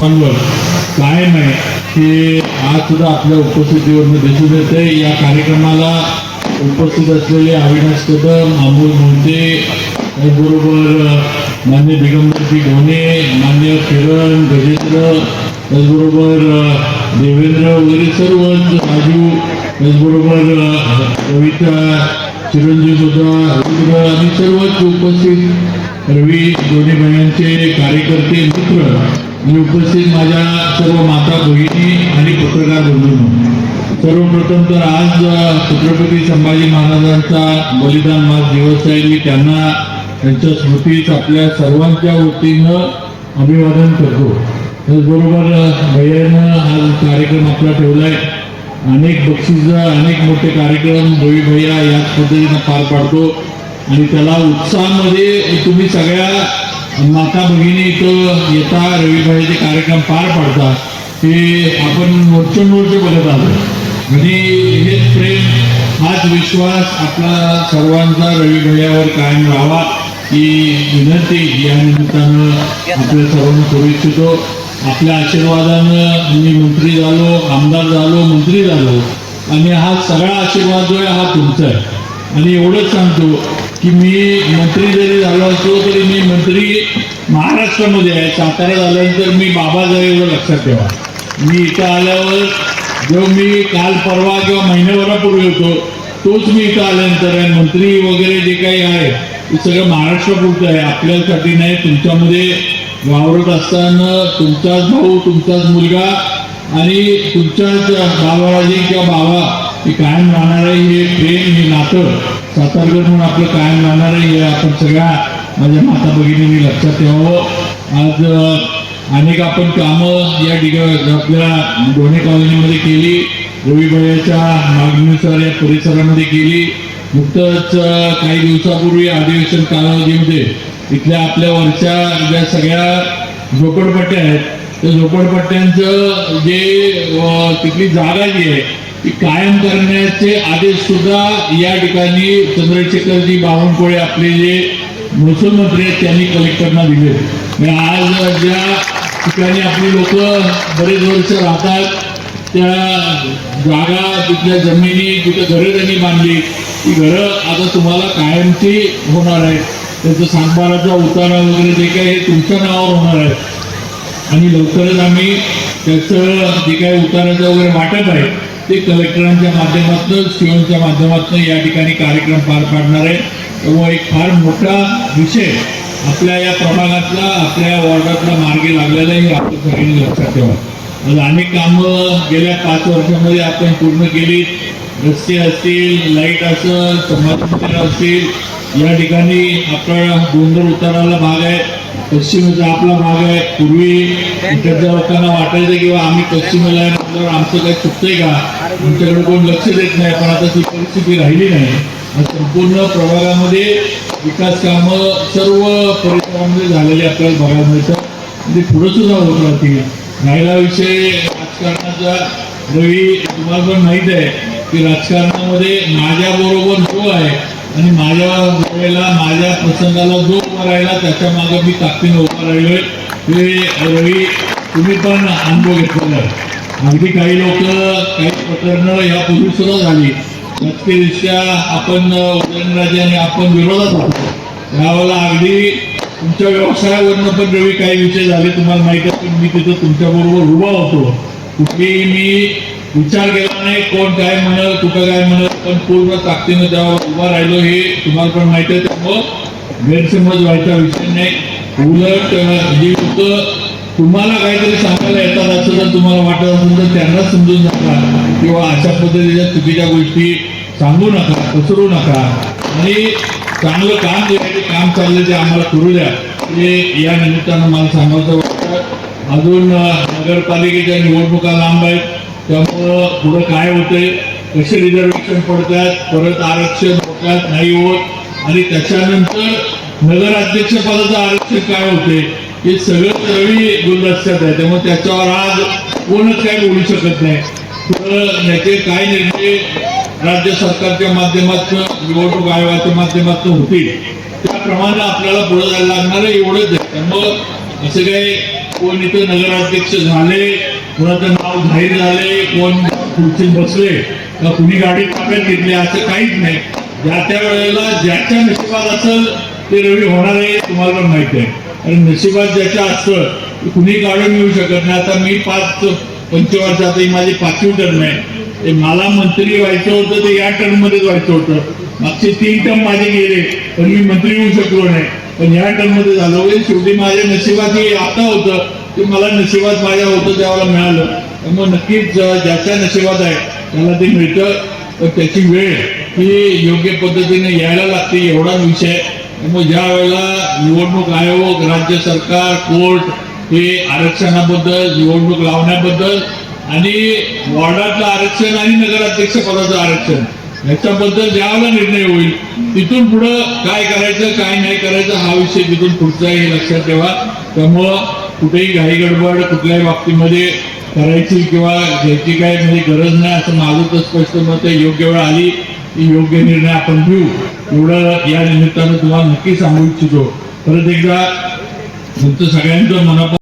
भांडवल कायम आहे ते आज सुद्धा आपल्या उपस्थितीवरून दिसून येते या कार्यक्रमाला उपस्थित असलेले अविनाश कदम अमोल मोहिते त्याचबरोबर मान्य दिगंबरजी घोणे मान्य किरण गजेंद्र त्याचबरोबर देवेंद्र वगैरे सर्वच राजू त्याचबरोबर कविता चिरंजीव सुद्धा रुद्र आणि सर्वच उपस्थित रवी दोन्ही महिन्यांचे कार्यकर्ते मित्र. आणि उपस्थित माझ्या सर्व माता बहिणी आणि पत्रकार बंधूंनो. सर्वप्रथम तर आज छत्रपती संभाजी महाराजांचा बलिदान मास दिवस आहे. मी त्यांना त्यांच्या स्मृतीच आपल्या सर्वांच्या वतीनं अभिवादन करतो. त्याचबरोबर भैयानं हा कार्यक्रम आपला ठेवलाय. अनेक बक्षीस अनेक मोठे कार्यक्रम भोई भैया याच पद्धतीनं पार पाडतो. आणि त्याला उत्साहामध्ये तुम्ही सगळ्या माता भगिनी इथं येता रवी कार्यक्रम पार पाडतात ते आपण वर्षानुवर्ष बघत आलो. आणि हेच प्रेम हाच विश्वास आपला सर्वांचा रवी कायम राहावा ही विनंती. या निमित्तानं आपल्या सर्वांना करू इच्छितो. आपल्या आशीर्वादानं मी मंत्री झालो आमदार झालो मंत्री झालो. आणि हा सगळा आशीर्वाद जो आहे हा तुमचा आहे. आणि एवढंच सांगतो की मी मंत्री जरी झालो असलो तरी मी मंत्री महाराष्ट्रामध्ये आहे. सातारा झाल्यानंतर मी बाबा जर एवढं लक्षात ठेवा. मी इथं आल्यावर जो मी काल परवा किंवा महिन्याभरापूर्वी होतो तोच मी इथं आल्यानंतर आहे. मंत्री वगैरे जे काही आहे ते सगळं महाराष्ट्रापुरतं आहे. आपल्यासाठी नाही तुमच्यामध्ये वावरत असताना तुमचाच भाऊ तुमचाच मुलगा आणि तुमच्याच बाबाजी किंवा बाबा हे कायम राहणार आहे हे प्रेम हे नातं. सातारकर म्हणून आपलं कायम राहणार आहे हे आपण सगळ्या माझ्या माता भगिनींनी लक्षात ठेवावं. आज अनेक आपण कामं या ठिकाणी आपल्या दोन्ही कॉलनीमध्ये केली. रविबाईच्या मागणीनुसार या परिसरामध्ये केली. नुकतंच काही दिवसापूर्वी अधिवेशन कालावधीमध्ये इथल्या आपल्या वरच्या ज्या सगळ्या झोपडपट्ट्या आहेत त्या झोपडपट्ट्यांचं जे तिथली जागा जी आहे कायम करण्याचे आदेश सुद्धा या ठिकाणी चंद्रशेखरजी बावनकुळे आपले जे महसूल मंत्री आहेत त्यांनी कलेक्टरना दिले. आज ज्या ठिकाणी आपली लोक बरेच वर्ष राहतात त्या जागा तिथल्या जमिनी तिथं घरं त्यांनी बांधली ती घरं आता तुम्हाला कायमची होणार आहे त्याचं सातबाराचा उतारा वगैरे जे काही हे तुमच्या नावावर होणार आहे. आणि लवकरच आम्ही त्याचं जे काही उताराचं वगैरे वाटप आहे ते कलेक्टरांच्या माध्यमातून सीओच्या माध्यमातून या ठिकाणी कार्यक्रम पार पाडणार आहे. त्यामुळे एक फार मोठा विषय आपल्या या प्रभागातला आपल्या वॉर्डातला मार्गी लागलेला आहे हे आपण सगळ्यांनी लक्षात ठेवा. अनेक कामं गेल्या पाच वर्षामध्ये आपण पूर्ण केली रस्ते असतील लाइट असेल समाज मंदिर असतील या ठिकाणी आपला डोंगर उताराला भाग आहे पश्चिमेचा म्हणजे आपला भाग आहे. पूर्वी इकडच्या लोकांना वाटायचं किंवा आम्ही पश्चिमेला आहे म्हटल्यावर आमचं काही चुकतंय का? आमच्याकडे कोण लक्ष देत नाही. पण आता ती परिस्थिती राहिली नाही. संपूर्ण प्रभागामध्ये विकास कामं सर्व परिसरामध्ये झालेली आपल्याला बघायला मिळतं म्हणजे पुढं सुद्धा होत राहतील. राहिला विषय राजकारणाचा. रवी तुम्हाला पण माहीत आहे की राजकारणामध्ये माझ्याबरोबर जो आहे आणि माझ्या वेळेला माझ्या प्रसंगाला जो उभा राहिला त्याच्यामागे मी ताकदीनं उभा राहिलोय. हे रवी तुम्ही पण अनुभव घेतलेला आहे. अगदी काही लोक काही प्रकरणं यापूर्वी सुद्धा झाली. राजकीयदृष्ट्या आपण उदयनराजे आणि आपण विरोधात होतो त्यावेळेला अगदी तुमच्या व्यवसायावरनं पण रवी काही विषय झाले तुम्हाला माहीत आहे की मी तिथं तुमच्याबरोबर उभा होतो. कुठेही मी विचार केला नाही कोण काय म्हणल कुठं काय म्हणत पण पूर्ण ताकदीनं त्यावर उभा राहिलो हे तुम्हाला पण माहिती आहे त्यामुळं गैरसमज व्हायचा विषय नाही. उलट जी लोक तुम्हाला काहीतरी सांगायला येतात असं जर तुम्हाला वाटत असेल तर त्यांना समजून नका किंवा अशा पद्धतीच्या चुकीच्या गोष्टी सांगू नका पसरू नका. आणि चांगलं काम जे आहे ते काम चाललं ते आम्हाला करू द्या. हे या निमित्तानं मला सांगायचं वाटतं. अजून नगरपालिकेच्या निवडणुका लांब आहेत. त्यामुळं पुढं काय होतंय कसे रिझर्वेशन पडतात परत आरक्षण होतात नाही होत आणि त्याच्यानंतर नगराध्यक्षपदाचं आरक्षण काय होते हे सगळं रवी गुलदस्त्यात आहे. त्यामुळे त्याच्यावर आज कोणच काय बोलू शकत नाही. तर याचे काय निर्णय राज्य सरकारच्या माध्यमातून निवडणूक आयोगाच्या माध्यमातून होतील त्याप्रमाणे आपल्याला पुढे जायला लागणार आहे एवढंच आहे. त्यामुळं असं काही कोण इथं नगराध्यक्ष झाले कुणाचं नाव जाहीर झाले कोण खुर्चीत बसले का कुणी गाडी ताब्यात घेतली असं काहीच नाही. ज्या त्या वेळेला ज्याच्या नशिबात असेल ते रवी होणार आहे तुम्हाला पण माहिती आहे. आणि नशिबात ज्याच्या असतं कुणी काढून येऊ शकत नाही. आता मी पाच पंचवर्षात ही माझी पाचवी टर्म आहे. ते मला मंत्री व्हायचं होतं ते या टर्ममध्येच व्हायचं होतं. मागचे तीन टर्म माझे गेले पण मी मंत्री होऊ शकलो नाही. पण या टर्ममध्ये झालं. झालो शेवटी माझ्या नशिबात हे आता होतं. ते मला नशिबात माझ्या होतं त्यावेळेला मिळालं. त्यामुळे नक्कीच ज्याच्या नशिबात आहे त्याला ते मिळतं. पण त्याची वेळ ही योग्य पद्धतीने यायला लागते एवढा विषय. मग त्यामुळे ज्या वेळेला निवडणूक आयोग राज्य सरकार कोर्ट हे आरक्षणाबद्दल निवडणूक लावण्याबद्दल आणि वॉर्डातलं आरक्षण आणि नगराध्यक्ष पदाचं आरक्षण याच्याबद्दल ज्यावेळेला निर्णय होईल तिथून पुढं काय करायचं काय नाही करायचं हा विषय तिथून पुढचा आहे हे लक्षात ठेवा. त्यामुळं कुठेही घाई गडबड कुठल्याही बाबतीमध्ये करायची किंवा घ्यायची काय म्हणजे गरज नाही असं माझं स्पष्ट मत आहे. योग्य वेळ आली की योग्य निर्णय आपण घेऊ. एवढं या निमित्तानं तुम्हाला नक्की सांगू इच्छितो. परत एकदा तुमचं सगळ्यांचं मनापासून